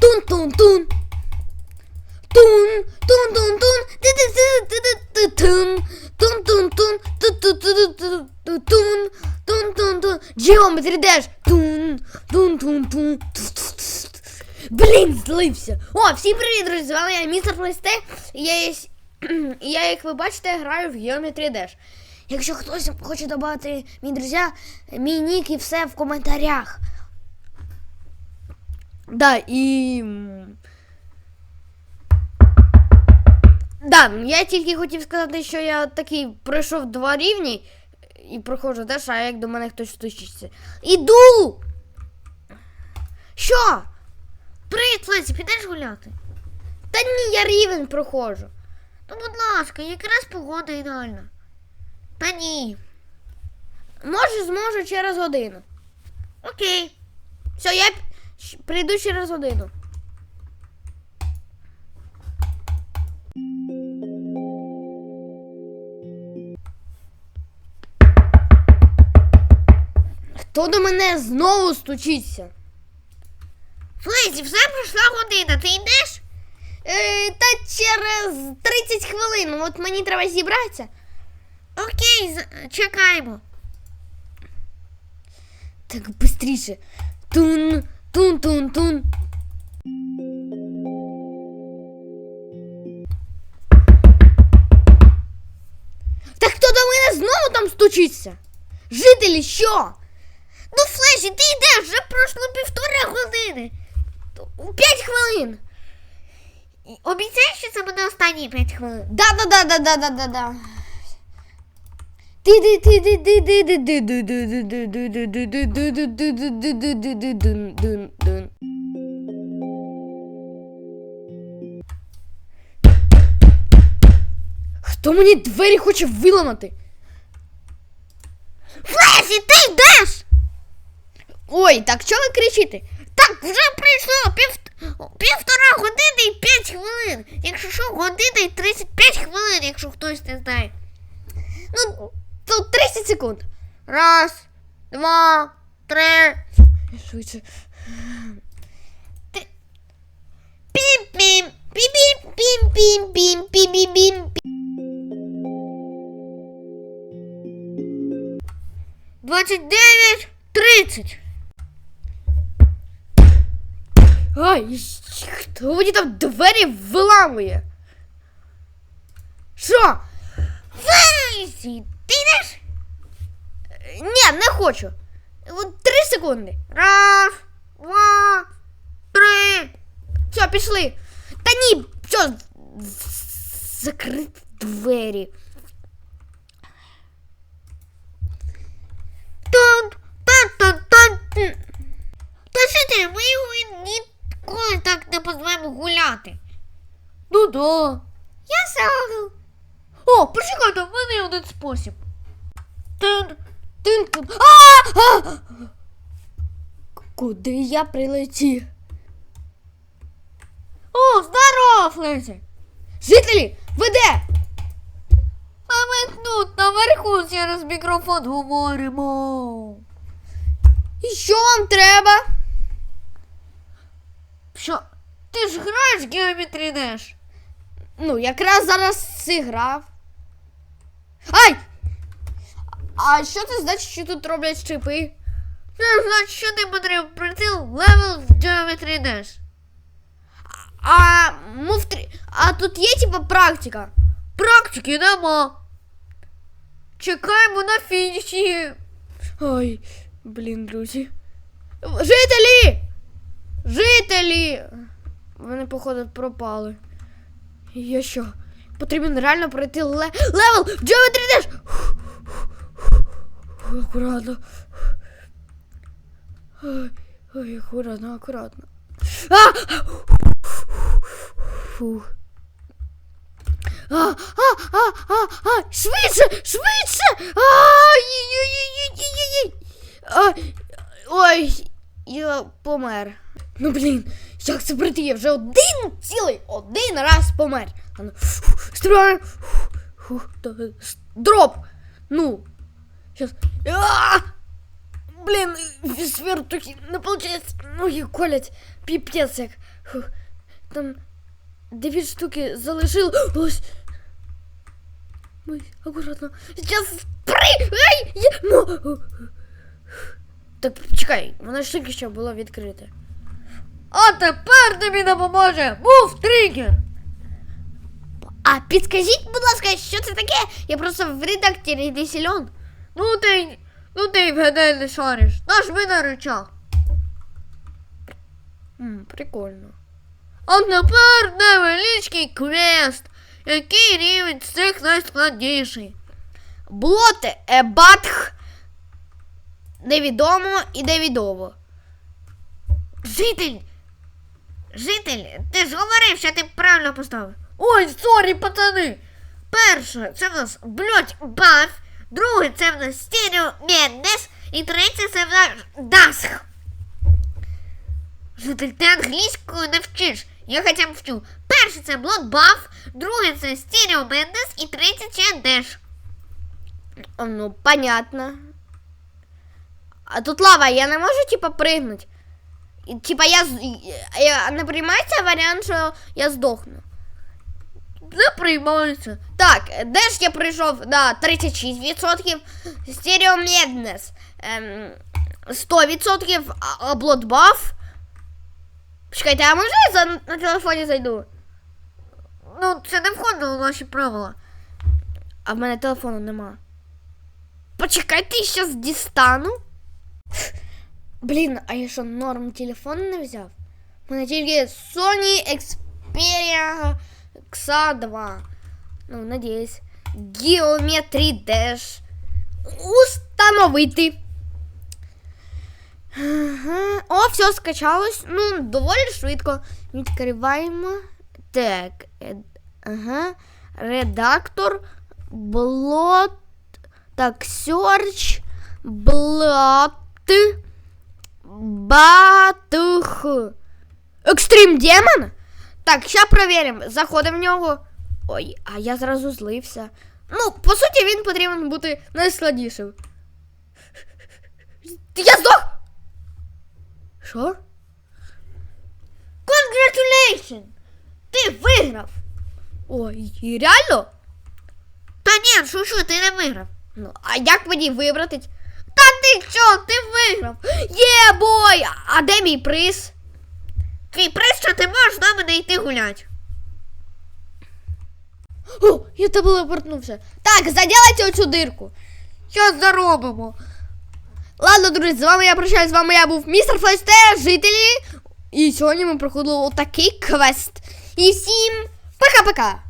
тун-тун-тун. Тун, тун-тун-тун, тун, тун-тун-тун, тун, тун-тун-тун. Geometry Dash. Тун, тун-тун-тун. Блін, злився. О, всім привіт, друзі! З вами я містер Плейсте. Я є... Я, як ви бачите, граю в Geometry Dash. Якщо хтось хоче додати мій друзя, мій нік і все в коментарях. Да, і. Да, я тільки хотів сказати, що я такий пройшов два рівні і проходжу теж, а як до мене хтось стучиться. Іду! Що? Привіт, Лесі, підеш гуляти? Та ні, я рівень проходжу. Ну, будь ласка, якраз погода ідеальна. Та ні. Може, зможу через годину. Окей. Все, я прийду через годину. Хто до мене знову стучиться? Флесі, все пройшла година, ти йдеш? Е, та через 30 хвилин, от мені треба зібратися. Окей, чекаємо. Так быстріше. Тун, тун, тун, тун. Так хто до мене знову там стучиться? Жителі, що? Ну, Флеші, ти йдеш, вже пройшло півтора години. У П'ять хвилин. Обіцяєш, що це буде останні 5 хвилин? Да, Хто мені двері хоче виламати? Флесі, ти йдеш! Ой, так чого ви кричите? Так, вже прийшло пів... півтора години і 5 хвилин. Якщо що, година і 35 хвилин, якщо хтось не знає. Ну, то 30 секунд. Раз, два, три. Швидше. Пім-пім, пім-пім, пім-пім, пім, пім-пім, пім. 29, 30. Ай, хто мені там двері виламує? Що? Флесі, ти йдеш? Ні, не хочу. Три секунди. Раз, два, три. Все, пішли. Та ні, що? Закрити двері. Тун, тун, тун, тун, тун. Та що ти, ми його ніколи так не позвемо гуляти. Ну да. Я сяду. О, почекайте, в мене є один спосіб. Тин, тин, тин. А! Куди я прилетів? О, здоров, Флесі. Жителі, ви де? А ми тут наверху через мікрофон говоримо. І що вам треба? Що? Ти ж граєш Dash? Ну, якраз зараз зіграв. Ай! А що це значить, що тут роблять шипи? Це значить, що ти пройти левел в Geometry Dash. А муфтрі. А тут є типа практика. Практики нема. Чекаємо на фініші. Ой, блін, друзі. Жителі! Жителі! Вони, походу, пропали. Я що? Потрібно реально пройти ле... левел Geometry Dash! Ой, Акуратно. Ой, акуратно, акуратно. А! Фух. А, а, а, а, а, швидше, швидше! Ай-яй-яй-яй-яй-яй! А, Ой, я помер. Ну блін, як це пройти? Я вже один цілий один раз помер. А ну, Стріляю. Дроп! Ну. Щас. А! Блін, свертухи, не виходить, ноги колять, піпець як. Фух. Там дві штуки залишил. Ось. Ой, акуратно. Сейчас спри! Ай! Я... Ну. Так, чекай, воно ж тільки що було відкрите. А тепер тобі допоможе! Мув тригер! А підскажіть, будь ласка, що це таке? Я просто в редакторі не силен. Ну ти, ну ти вгадай не шариш. Нажми на рычаг. М, прикольно. А тепер невеличкий квест. Який рівень з цих найскладніший? Блоти ебатх. Невідомо і невідомо. Житель! Житель, ти ж говорив, що ти правильно поставив. Ой, сорі, пацани. Перше, це в нас блять баф, друге, це в нас стерео меднес, і третє це в нас дасх. Житель, ти англійською не вчиш. Я хоча б вчу. Перше це блот баф, друге це стерео меднес, і третє це деш. Ну, понятно. А тут лава, я не можу, типа, прыгнуть. Типа, я, я не приймається варіант, що я здохну. Не приймається. Так, де ж я прийшов на 36%, Стерео Меднес ем, 100%, а, а Bloodbuff. Чекайте, а може я за, на телефоні зайду? Ну, це не входило в наші правила. А в мене телефону нема. Почекайте, я щас дістану. Блін, а я що, норм телефон не взяв? У мене тільки Sony Xperia Xa2. Ну, надіюсь. Geometry Dash. Установити. Ага. О, все скачалось. Ну, доволі швидко. Відкриваємо. Так. е, Ага. Редактор. Блот. Так, search. Блат. Батух. Екстрім демон? Так, ща проверимо. Заходимо в нього. Ой, а я зразу злився. Ну, по суті, він потрібен бути найскладнішим. Я здох! Що? Congratulations! Ти виграв! Ой, реально? Та ні, шушу, ти не виграв. Ну, а як мені вибрати? Та ти що, ти виграв? Є бой! А де мій приз? Твій приз, що ти можеш з нами не йти гулять. О, я телепортнувся. Так, заділайте оцю дирку. Що заробимо? Ладно, друзі, з вами я прощаюсь, з вами я був містер Флесте, жителі. І сьогодні ми проходили отакий квест. І всім пока-пока!